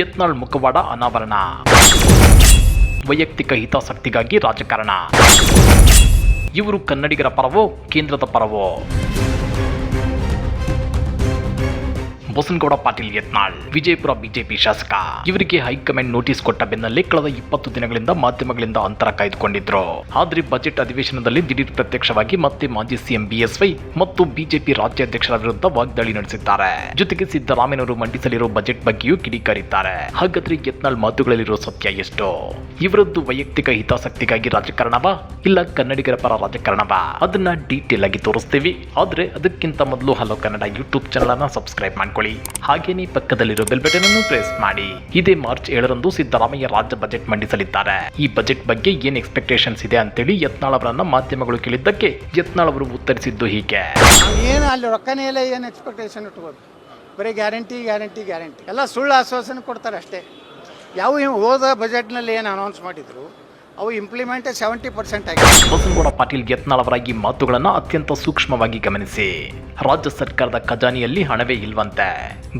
ಯತ್ನಾಳ್ ಮುಖವಾಡ ಅನಾವರಣ. ವೈಯಕ್ತಿಕ ಹಿತಾಸಕ್ತಿಗಾಗಿ ರಾಜಕಾರಣ. ಇವರು ಕನ್ನಡಿಗರ ಪರವೋ ಕೇಂದ್ರದ ಪರವೋ? ಬಸನಗೌಡ ಪಾಟೀಲ್ ಯತ್ನಾಳ್, ವಿಜಯಪುರ ಬಿಜೆಪಿ ಶಾಸಕ. ಇವರಿಗೆ ಹೈಕಮಾಂಡ್ ನೋಟಿಸ್ ಕೊಟ್ಟ ಬೆನ್ನಲ್ಲೇ ಕಳೆದ ಇಪ್ಪತ್ತು ದಿನಗಳಿಂದ ಮಾಧ್ಯಮಗಳಿಂದ ಅಂತರ ಕಾಯ್ದುಕೊಂಡಿದ್ರು. ಆದ್ರೆ ಬಜೆಟ್ ಅಧಿವೇಶನದಲ್ಲಿ ದಿಢೀರ್ ಪ್ರತ್ಯಕ್ಷವಾಗಿ ಮತ್ತೆ ಮಾಜಿ ಸಿಎಂ ಬಿಎಸ್ವೈ ಮತ್ತು ಬಿಜೆಪಿ ರಾಜ್ಯಾಧ್ಯಕ್ಷರ ವಿರುದ್ಧ ವಾಗ್ದಾಳಿ ನಡೆಸಿದ್ದಾರೆ. ಜೊತೆಗೆ ಸಿದ್ದರಾಮಯ್ಯನವರು ಮಂಡಿಸಲಿರೋ ಬಜೆಟ್ ಬಗ್ಗೆಯೂ ಕಿಡಿಕಾರಿದ್ದಾರೆ. ಹಾಗಾದ್ರೆ ಯತ್ನಾಳ್ ಮಾತುಗಳಲ್ಲಿರೋ ಸತ್ಯ ಎಷ್ಟು? ಇವರದ್ದು ವೈಯಕ್ತಿಕ ಹಿತಾಸಕ್ತಿಗಾಗಿ ರಾಜಕಾರಣವಾ? ಇಲ್ಲ ಕನ್ನಡಿಗರ ಪರ ರಾಜಕಾರಣವಾ? ಅದನ್ನ ಡೀಟೇಲ್ ಆಗಿ ತೋರಿಸ್ತೀವಿ. ಆದ್ರೆ ಅದಕ್ಕಿಂತ ಮೊದಲು ಹಲೋ ಕನ್ನಡ ಯೂಟ್ಯೂಬ್ ಚಾನಲ್ ಅನ್ನ ಸಬ್ಸ್ಕ್ರೈಬ್ ಮಾಡ್ಕೊಳ್ಳಿ. ಹಾಗೇನೇ ಪಕ್ಕದಲ್ಲಿರೋ ಬೆಲ್ ಬಟನ್ ಅನ್ನು ಪ್ರೆಸ್ ಮಾಡಿ. ಇದೇ ಮಾರ್ಚ್ ಏಳರಂದು ಸಿದ್ದರಾಮಯ್ಯ ರಾಜ್ಯ ಬಜೆಟ್ ಮಂಡಿಸಲಿದ್ದಾರೆ. ಈ ಬಜೆಟ್ ಬಗ್ಗೆ ಏನ್ ಎಕ್ಸ್ಪೆಕ್ಟೇಷನ್ಸ್ ಇದೆ ಅಂತೇಳಿ ಯತ್ನಾಳ್ ಅವರನ್ನ ಮಾಧ್ಯಮಗಳು ಕೇಳಿದ್ದಕ್ಕೆ ಯತ್ನಾಳ್ ಅವರು ಉತ್ತರಿಸಿದ್ದು ಹೀಗೆ. ಏನು ಅಲ್ಲಿ ರೊಕ್ಕನೇ ಇಲ್ಲ, ಏನು ಎಕ್ಸ್ಪೆಕ್ಟೇಷನ್ ಇಟ್ಕೋದು ಬರೀ ಗ್ಯಾರಂಟಿ ಗ್ಯಾರಂಟಿ ಗ್ಯಾರಂಟಿ ಎಲ್ಲ ಸುಳ್ಳು ಆಶ್ವಾಸನೆ ಕೊಡ್ತಾರೆ ಅಷ್ಟೇ. ಯಾವ ಹೋದ ಬಜೆಟ್ನಲ್ಲಿ ಏನು ಅನೌನ್ಸ್ ಮಾಡಿದ್ರು? ಅವು ಇಂಪ್ಲಿಮೆಂಟ್ ಸೆವೆಂಟಿ ಪರ್ಸೆಂಟ್ ಆಗಿದೆ. ಬಸನಗೌಡ ಪಾಟೀಲ್ ಯತ್ನಾಳವರಾಗಿ ಮಾತುಗಳನ್ನ ಅತ್ಯಂತ ಸೂಕ್ಷ್ಮವಾಗಿ ಗಮನಿಸಿ. ರಾಜ್ಯ ಸರ್ಕಾರದ ಖಜಾನೆಯಲ್ಲಿ ಹಣವೇ ಇಲ್ವಂತೆ.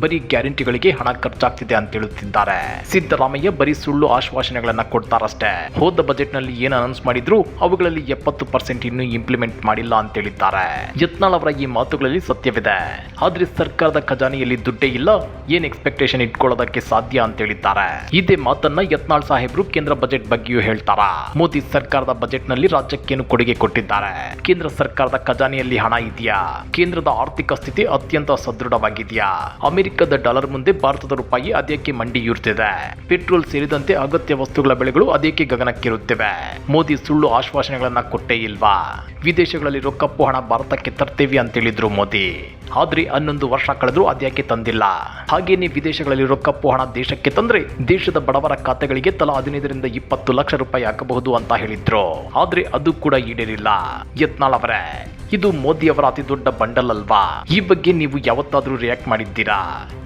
ಬರೀ ಗ್ಯಾರಂಟಿಗಳಿಗೆ ಹಣ ಖರ್ಚಾಗ್ತಿದೆ ಅಂತ ಹೇಳುತ್ತಿದ್ದಾರೆ. ಸಿದ್ದರಾಮಯ್ಯ ಬರೀ ಸುಳ್ಳು ಆಶ್ವಾಸನೆಗಳನ್ನ ಕೊಡ್ತಾರಷ್ಟೇ. ಹೋದ ಬಜೆಟ್ನಲ್ಲಿ ಏನ್ ಅನೌನ್ಸ್ ಮಾಡಿದ್ರು ಅವುಗಳಲ್ಲಿ ಎಪ್ಪತ್ತು ಪರ್ಸೆಂಟ್ ಇನ್ನೂ ಇಂಪ್ಲಿಮೆಂಟ್ ಮಾಡಿಲ್ಲ ಅಂತ ಹೇಳಿದ್ದಾರೆ. ಯತ್ನಾಳ್ ಅವರ ಈ ಮಾತುಗಳಲ್ಲಿ ಸತ್ಯವಿದೆ. ಆದ್ರೆ ಸರ್ಕಾರದ ಖಜಾನೆಯಲ್ಲಿ ದುಡ್ಡೇ ಇಲ್ಲ, ಏನ್ ಎಕ್ಸ್ಪೆಕ್ಟೇಷನ್ ಇಟ್ಕೊಳ್ಳೋದಕ್ಕೆ ಸಾಧ್ಯ ಅಂತ ಹೇಳಿದ್ದಾರೆ. ಇದೇ ಮಾತನ್ನ ಯತ್ನಾಳ್ ಸಾಹೇಬ್ರು ಕೇಂದ್ರ ಬಜೆಟ್ ಬಗ್ಗೆಯೂ ಹೇಳ್ತಾರ? ಮೋದಿ ಸರ್ಕಾರದ ಬಜೆಟ್ನಲ್ಲಿ ರಾಜ್ಯಕ್ಕೇನು ಕೊಡುಗೆ ಕೊಟ್ಟಿದ್ದಾರೆ? ಕೇಂದ್ರ ಸರ್ಕಾರದ ಖಜಾನೆಯಲ್ಲಿ ಹಣ ಇದೆಯಾ? ಕೇಂದ್ರದ ಆರ್ಥಿಕ ಸ್ಥಿತಿ ಅತ್ಯಂತ ಸದೃಢವಾಗಿದೆಯಾ? ಅಮೆರಿಕದ ಡಾಲರ್ ಮುಂದೆ ಭಾರತದ ರೂಪಾಯಿ ಅದೇಕೆ ಮಂಡಿಯೂರ್ತಿದೆ ಪೆಟ್ರೋಲ್ ಸೇರಿದಂತೆ ಅಗತ್ಯ ವಸ್ತುಗಳ ಬೆಲೆಗಳು ಅದೇಕೆ ಗಗನಕ್ಕಿರುತ್ತಿವೆ? ಮೋದಿ ಸುಳ್ಳು ಆಶ್ವಾಸನೆಗಳನ್ನ ಕೊಟ್ಟೇ ಇಲ್ವಾ? ವಿದೇಶಗಳಲ್ಲಿರೋ ಕಪ್ಪು ಹಣ ಭಾರತಕ್ಕೆ ತರ್ತೇವೆ ಅಂತೇಳಿದ್ರು ಮೋದಿ. ಆದ್ರೆ ಹನ್ನೊಂದು ವರ್ಷ ಕಳೆದ್ರು ಅದ್ಯಾಕೆ ತಂದಿಲ್ಲ? ಹಾಗೇನೆ ವಿದೇಶಗಳಲ್ಲಿರೋ ಕಪ್ಪು ಹಣ ದೇಶಕ್ಕೆ ತಂದ್ರೆ ದೇಶದ ಬಡವರ ಖಾತೆಗಳಿಗೆ ತಲಾ ಹದಿನೈದರಿಂದ ಇಪ್ಪತ್ತು ಲಕ್ಷ ರೂಪಾಯಿ ಹಾಕಬಹುದು ಅಂತ ಹೇಳಿದ್ರು. ಆದ್ರೆ ಅದು ಕೂಡ ಈಡೇರಿಲ್ಲ. ಯತ್ನಾಳ್ ಅವರೇ, ಇದು ಮೋದಿ ಅವರ ಅತಿ ದೊಡ್ಡ ಬಂಡಲ್ ಅಲ್ವಾ? ಈ ಬಗ್ಗೆ ನೀವು ಯಾವತ್ತಾದ್ರೂ ರಿಯಾಕ್ಟ್ ಮಾಡಿದ್ದೀರಾ?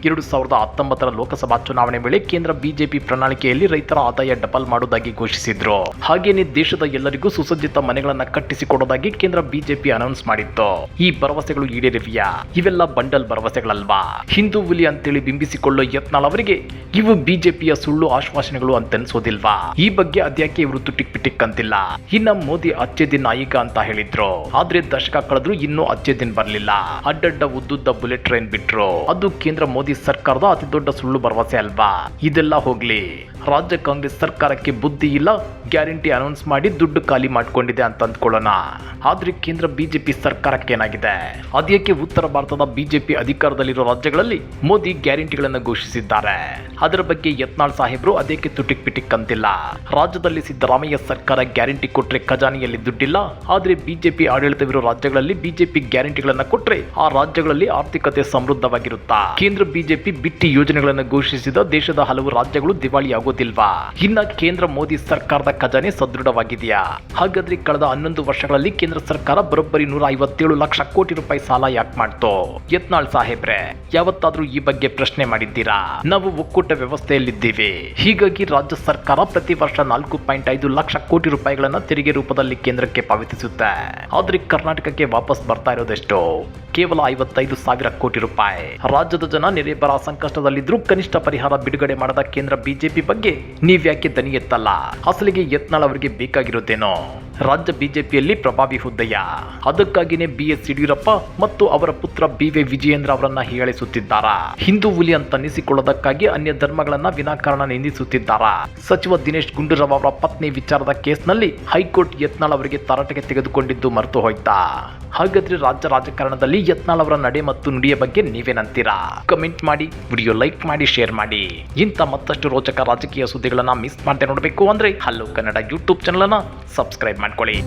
ಎರಡು ಸಾವಿರದ ಹತ್ತೊಂಬತ್ತರ ಲೋಕಸಭಾ ಚುನಾವಣೆ ವೇಳೆ ಕೇಂದ್ರ ಬಿಜೆಪಿ ಪ್ರಣಾಳಿಕೆಯಲ್ಲಿ ರೈತರ ಆದಾಯ ಡಬಲ್ ಮಾಡುವುದಾಗಿ ಘೋಷಿಸಿದ್ರು. ಹಾಗೇನೆ ದೇಶದ ಎಲ್ಲರಿಗೂ ಸುಸಜ್ಜಿತ ಮನೆಗಳನ್ನ ಕಟ್ಟಿಸಿಕೊಡೋದಾಗಿ ಕೇಂದ್ರ ಬಿಜೆಪಿ ಅನೌನ್ಸ್ ಮಾಡಿತ್ತು. ಈ ಭರವಸೆಗಳು ಈಡೇರಿವೆಯಾ? ಇವೆಲ್ಲ ಬಂಡಲ್ ಭರವಸೆಗಳಲ್ವಾ? ಹಿಂದೂ ಹುಲಿ ಅಂತೇಳಿ ಬಿಂಬಿಸಿಕೊಳ್ಳೋ ಯತ್ನಾಳ್ ಅವರಿಗೆ ಇವು ಬಿಜೆಪಿಯ ಸುಳ್ಳು ಆಶ್ವಾಸನೆಗಳು ಅಂತನ್ಸೋದಿಲ್ವಾ? ಈ ಬಗ್ಗೆ ಅದ್ಯಾಕೆ ಇವರು ತುಟಿಕ್ ಪಿಟಿಕ್ ಅಂತಿಲ್ಲ. ಇನ್ನ ಮೋದಿ ಅಚ್ಚೆ ದಿನ ನಾಯಿಕ ಅಂತ ಹೇಳಿದ್ರು. ಆದ್ರೆ ದಶಕ ಕಳೆದ್ರು ಇನ್ನೂ ಅಚ್ಚೆ ದಿನ ಬರ್ಲಿಲ್ಲ. ಅಡ್ಡಡ್ಡ ಉದ್ದುದ್ದ ಬುಲೆಟ್ ಟ್ರೈನ್ ಬಿಟ್ರು. ಅದು ಕೇಂದ್ರ ಮೋದಿ ಸರ್ಕಾರದ ಅತಿ ದೊಡ್ಡ ಸುಳ್ಳು ಭರವಸೆ ಅಲ್ವಾ? ಇದೆಲ್ಲ ಹೋಗ್ಲಿ. ರಾಜ್ಯ ಕಾಂಗ್ರೆಸ್ ಸರ್ಕಾರಕ್ಕೆ ಬುದ್ಧಿ ಇಲ್ಲ. ಗ್ಯಾರಂಟಿ ಅನೌನ್ಸ್ ಮಾಡಿ ದುಡ್ಡು ಖಾಲಿ ಮಾಡ್ಕೊಂಡಿದೆ ಅಂತ ಅಂದ್ಕೊಳ್ಳೋಣ. ಆದ್ರೆ ಕೇಂದ್ರ ಬಿಜೆಪಿ ಸರ್ಕಾರಕ್ಕೆ ಏನಾಗಿದೆ ಅದೇಕೆ ಉತ್ತರ ಭಾರತದ ಬಿಜೆಪಿ ಅಧಿಕಾರದಲ್ಲಿರೋ ರಾಜ್ಯಗಳಲ್ಲಿ ಮೋದಿ ಗ್ಯಾರಂಟಿಗಳನ್ನು ಘೋಷಿಸಿದ್ದಾರೆ? ಅದರ ಬಗ್ಗೆ ಯತ್ನಾಳ್ ಸಾಹೇಬ್ರು ಅದಕ್ಕೆ ತುಟಿಕ್ ಪಿಟಿಕ್ ಅಂತಿಲ್ಲ? ರಾಜ್ಯದಲ್ಲಿ ಸಿದ್ದರಾಮಯ್ಯ ಸರ್ಕಾರ ಗ್ಯಾರಂಟಿ ಕೊಟ್ಟರೆ ಖಜಾನೆಯಲ್ಲಿ ದುಡ್ಡಿಲ್ಲ, ಆದರೆ ಬಿಜೆಪಿ ಆಡಳಿತವಿರೋ ರಾಜ್ಯಗಳಲ್ಲಿ ಬಿಜೆಪಿ ಗ್ಯಾರಂಟಿಗಳನ್ನು ಕೊಟ್ಟರೆ ಆ ರಾಜ್ಯಗಳಲ್ಲಿ ಆರ್ಥಿಕತೆ ಸಮೃದ್ಧವಾಗಿರುತ್ತಾ? ಕೇಂದ್ರ ಬಿಜೆಪಿ ಬಿಟ್ಟಿ ಯೋಜನೆಗಳನ್ನು ಘೋಷಿಸಿದ ದೇಶದ ಹಲವು ರಾಜ್ಯಗಳು ದಿವಾಳಿ ಆಗೋದಿಲ್ವಾ? ಇನ್ನ ಕೇಂದ್ರ ಮೋದಿ ಸರ್ಕಾರದ ಖಜಾನೆ ಸದೃಢವಾಗಿದೆಯಾ? ಹಾಗಾದ್ರೆ ಕಳೆದ ಹನ್ನೊಂದು ವರ್ಷಗಳಲ್ಲಿ ಕೇಂದ್ರ ಸರ್ಕಾರ ಬರೋಬ್ಬರಿ ನೂರ ಐವತ್ತೇಳು ಲಕ್ಷ ಕೋಟಿ ರೂಪಾಯಿ ಸಾಲ ಯಾಕೆ ಮಾಡ್ತು? ಯತ್ನಾಳ್ ಸಾಹೇಬ್ರೆ, ಯಾವತ್ತಾದ್ರೂ ಈ ಬಗ್ಗೆ ಪ್ರಶ್ನೆ ಮಾಡಿದ್ದೀರಾ? ನಾವು ಒಕ್ಕೂಟ ವ್ಯವಸ್ಥೆಯಲ್ಲಿದ್ದೀವಿ. ಹೀಗಾಗಿ ರಾಜ್ಯ ಸರ್ಕಾರ ಪ್ರತಿ ವರ್ಷ ನಾಲ್ಕು ಪಾಯಿಂಟ್ ಐದು ಲಕ್ಷ ಕೋಟಿ ರೂಪಾಯಿಗಳನ್ನ ತೆರಿಗೆ ರೂಪದಲ್ಲಿ ಕೇಂದ್ರಕ್ಕೆ ಪಾವತಿಸುತ್ತೆ. ಆದ್ರೆ ಕರ್ನಾಟಕಕ್ಕೆ ವಾಪಸ್ ಬರ್ತಾ ಇರೋದೆಷ್ಟು? ಕೇವಲ ಐವತ್ತೈದು ಸಾವಿರ ಕೋಟಿ ರೂಪಾಯಿ. ರಾಜ್ಯದ ಜನ ನೆರೆ ಬರ ಸಂಕಷ್ಟದಲ್ಲಿದ್ರೂ ಕನಿಷ್ಠ ಪರಿಹಾರ ಬಿಡುಗಡೆ ಮಾಡದ ಕೇಂದ್ರ ಬಿಜೆಪಿ ಬಗ್ಗೆ ನೀವ್ಯಾಕೆ ದನಿ ಎತ್ತಲ್ಲ ಅಸಲಿಗೆ ಯತ್ನಾಳ್ ಅವರಿಗೆ ಬೇಕಾಗಿರೋದೇನೋ? ರಾಜ್ಯ ಬಿಜೆಪಿಯಲ್ಲಿ ಪ್ರಭಾವಿ ಹುದ್ದೆಯ. ಅದಕ್ಕಾಗಿನೇ ಬಿ ಎಸ್ ಯಡಿಯೂರಪ್ಪ ಮತ್ತು ಅವರ ಪುತ್ರ ಬಿ ವಿ ವಿಜಯೇಂದ್ರ ಅವರನ್ನ ಹಿಂದೂ ಹುಲಿ ಅಂತ ಅನ್ನಿಸಿಕೊಳ್ಳೋದಕ್ಕಾಗಿ ಅನ್ಯ ಧರ್ಮಗಳನ್ನ ವಿನಾಕಾರಣ ನಿಂದಿಸುತ್ತಿದ್ದಾರ. ಸಚಿವ ದಿನೇಶ್ ಗುಂಡೂರಾವ್ ಅವರ ಪತ್ನಿ ವಿಚಾರದ ಕೇಸ್ನಲ್ಲಿ ಹೈಕೋರ್ಟ್ ಯತ್ನಾಳ್ ಅವರಿಗೆ ತರಾಟೆಗೆ ತೆಗೆದುಕೊಂಡಿದ್ದು ಮರೆತು ಹೋಯ್ತಾ ಹಾಗಾದ್ರೆ ರಾಜ್ಯ ರಾಜಕಾರಣದಲ್ಲಿ ಯತ್ನಾಳ್ ಅವರ ನಡೆ ಮತ್ತು ನುಡಿಯ ಬಗ್ಗೆ ನೀವೇನಂತೀರಾ? ಕಮೆಂಟ್ ಮಾಡಿ ವಿಡಿಯೋ ಲೈಕ್ ಮಾಡಿ ಶೇರ್ ಮಾಡಿ. ಇಂಥ ಮತ್ತಷ್ಟು ರೋಚಕ ರಾಜಕೀಯ ಸುದ್ದಿಗಳನ್ನ ಮಿಸ್ ಮಾಡದೆ ನೋಡಬೇಕು ಅಂದ್ರೆ ಹಲೋ ಕನ್ನಡ ಯೂಟ್ಯೂಬ್ ಚಾನಲ್ ಅನ್ನ ಸಬ್ಸ್ಕ್ರೈಬ್ ಮಾಡ್ಕೊಳ್ಳಿ.